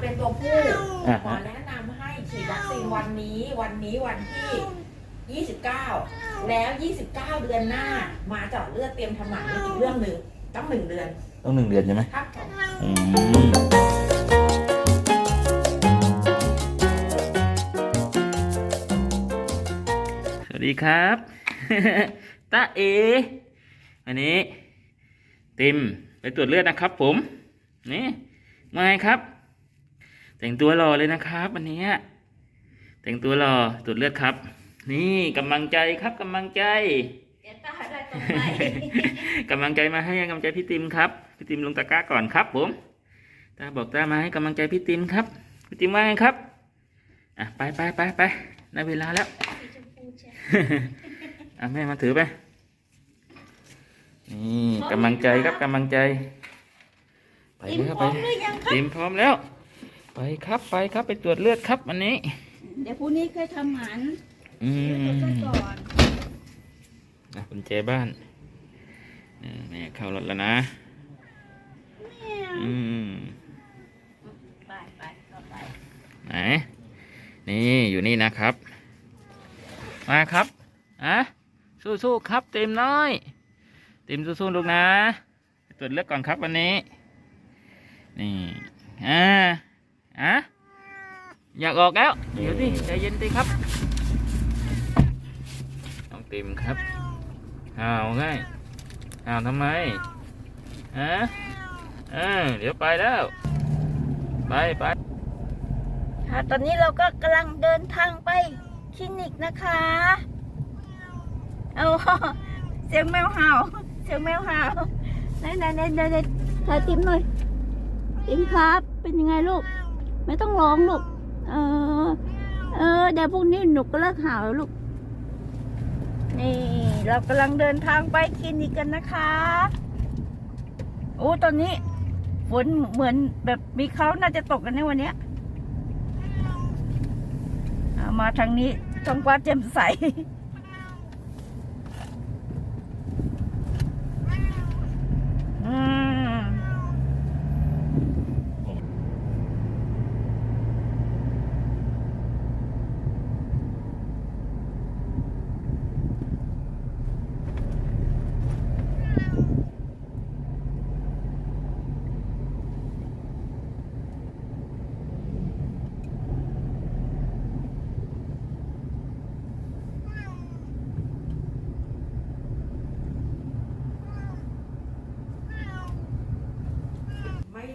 เป็นตัวผู้อ่าหมอฮะ แนะนำให้ฉีดวัคซีนวันนี้วันนี้วันที่ 29 แล้ว 29 เดือนหน้า มาเจาะเลือดเตรียมทำหมันนี่อีกเรื่องหนึ่งต้องหนึ่งเดือนต้องหนึ่งเดือนใช่ไหมครับผมอืมสวัสดีครับ ตาเอวันนี้ ติมไปตรวจเลือดนะครับผม นี่มาไงครับ แต่งตัวรอเลยนะครับวันนี้แต่งตัวรอตรวจเลือดครับ นี่กำลังใจครับกำลังใจเดี๋ยวตาได้ตรงไหนกำลังใจมาให้กำลังใจพี่ติมครับพี่ติมลงตะกร้าก่อนครับผมตาบอกตามาให้กำลังใจพี่ติมครับพี่ติมว่าไงครับอะไปไปไปไปได้เวลาแล้วสีชมพูใช่อะแม่มาถือไปนี่กำลังใจครับกำลังใจ ไปติมแล้วพไปร้อมหรือยังครับติมพร้อมแล้ว ไปครับไปครับไปตรวจเลือดครับวันนี้ เดี๋ยวพรุ่งนี้เคยทำหมันอืเดี๋ยวตรวจมก่อนอะกุญแจบ้านเออแม่เข้ารถแล้วนะอืม ไปไปต่อไปไหน นี่อยู่นี่นะครับ มาครับอะสู้ๆครับ เต็มน้อย เต็มสู้ๆลูกนะไปตรวจเลือดก่อนครับวันนี้ นี่อ่าอะ อยากออกแล้ว เดี๋ยวดิใจเย็นดิครับน้องเต็มครับอ้าวไงอ้าวทำไมฮะเออเดี๋ยวไปแล้ว ไปไปค่ะตอนนี้เราก็กำลังเดินทางไปคลินิกนะคะ เอาเสียงแมวเห่า เสียงแมวเห่าไหนไหนไหนไหนไหนถ่ายติ๊มหน่อย ติมครับ เป็นยังไงลูก ไม่ต้องร้องลูก เออ เออเดี๋ยวพรุ่งนี้หนูก็เลิกหาแล้วลูก นี่ เรากำลังเดินทางไปคลินิกกันนะคะ โอ้ตอนนี้ฝนเหมือนแบบมีเขาน่าจะตกกันในวันเนี้ยมาทางนี้ท้องฟ้าแจ่มใสอืม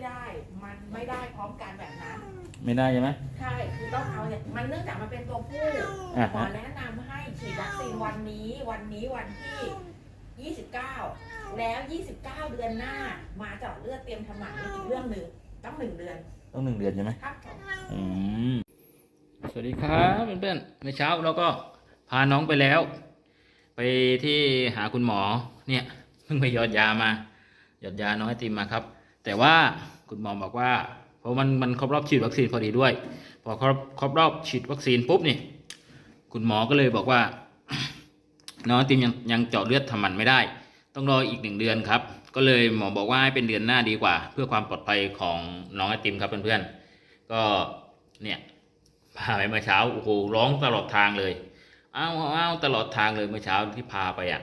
ได้ มัน ไม่ได้พร้อมกันแบบนั้น ไม่ได้ใช่ไหม ใช่ คือต้องเอาเนี่ย มันเนื่องจากมันเป็นตัวผู้อ่าหมอฮะแนะนำให้ฉีดวัคซีนวันนี้ วันนี้วันที่ 29 แล้ว 29 เดือนหน้า มาเจาะเลือดเตรียมทำหมันนี่อีกเรื่องหนึ่งต้องหนึ่งเดือนต้องหนึ่งเดือนใช่ไหม ครับผม อืมสวัสดีครับเพื่อนๆในเช้าเราก็พาน้องไปแล้ว ไปที่หาคุณหมอเนี่ยเพิ่งไปหยอดยามาหยอดยาน้องไอติมมาครับ แต่ว่า คุณหมอบอกว่า เพราะมันมันครบรอบฉีดวัคซีนพอดีด้วย พอครบครบรอบฉีดวัคซีนปุ๊บนี่คุณหมอก็เลยบอกว่า น้องติมยังยังเจาะเลือดทำหมันไม่ได้ ต้องรออีกหนึ่งเดือนครับ ก็เลยหมอบอกว่าให้เป็นเดือนหน้าดีกว่า เพื่อความปลอดภัยของน้องไอติมครับเพื่อนๆก็เนี่ยพาไปเมื่อเช้าโอ้โหร้องตลอดทางเลยอ้าวอ้าวตลอดทางเลยเมื่อเช้าที่พาไปอะ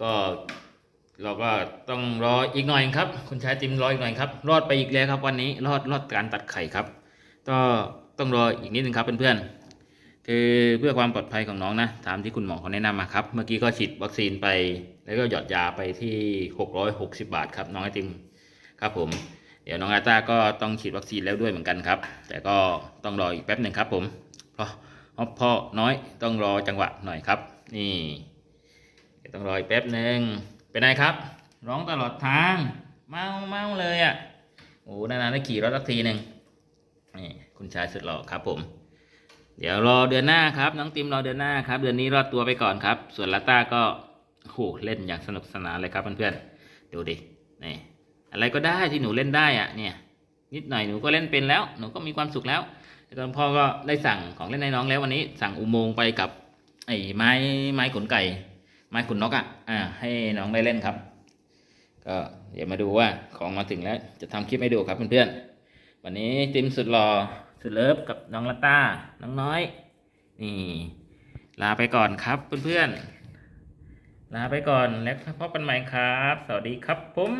ก็ เราก็ต้องรออีกหน่อยครับ คุณชายติมรออีกหน่อยครับ รอดไปอีกแล้วครับวันนี้รอดรอดการตัดไข่ครับ ก็ต้องรออีกนิดนึงครับเพื่อนๆคือเพื่อความปลอดภัยของน้องนะตามที่คุณหมอเขาแนะนำมาครับ เมื่อกี้ก็ฉีดวัคซีนไป แล้วก็หยอดยาไปที่ 660 บาทครับน้องไอติมครับผมเดี๋ยวน้องอาตาก็ต้องฉีดวัคซีนแล้วด้วยเหมือนกันครับ แต่ก็ต้องรออีกแป๊บหนึ่งครับผมเพราะพ่อน้อยต้องรอจังหวะหน่อยครับ นี่ต้องรออีกแป๊บหนึ่ง เป็นไงครับ ร้องตลอดทาง เมาเมาเลยอะโอ้นานๆได้ขี่รถสักทีหนึ่งนี่คุณชายสุดหล่อครับผม เดี๋ยวรอเดือนหน้าครับน้องติมรอเดือนหน้าครับ เดือนนี้รอดตัวไปก่อนครับ ส่วนลาต้าก็โอ้โหเล่นอย่างสนุกสนานเลยครับเพื่อนๆดูดินี่อะไรก็ได้ที่หนูเล่นได้อะเนี่ยนิดหน่อยหนูก็เล่นเป็นแล้วหนูก็มีความสุขแล้วแล้วพ่อก็ได้สั่งของเล่นให้น้องแล้ววันนี้ สั่งอุโมงค์ไปกับไอ้ไม้ไม้ขนไก่ ไม้ขนนกอะอ่าให้น้องได้เล่นครับ ก็เดี๋ยวมาดูว่าของมาถึงแล้วจะทำคลิปให้ดูครับเพื่อนๆวันนี้ติมสุดหล่อสุดเลิฟกับน้องละต้าน้องน้อย นี่ ลาไปก่อนครับเพื่อนๆลาไปก่อนแล้วพบกันใหม่ครับ สวัสดีครับผม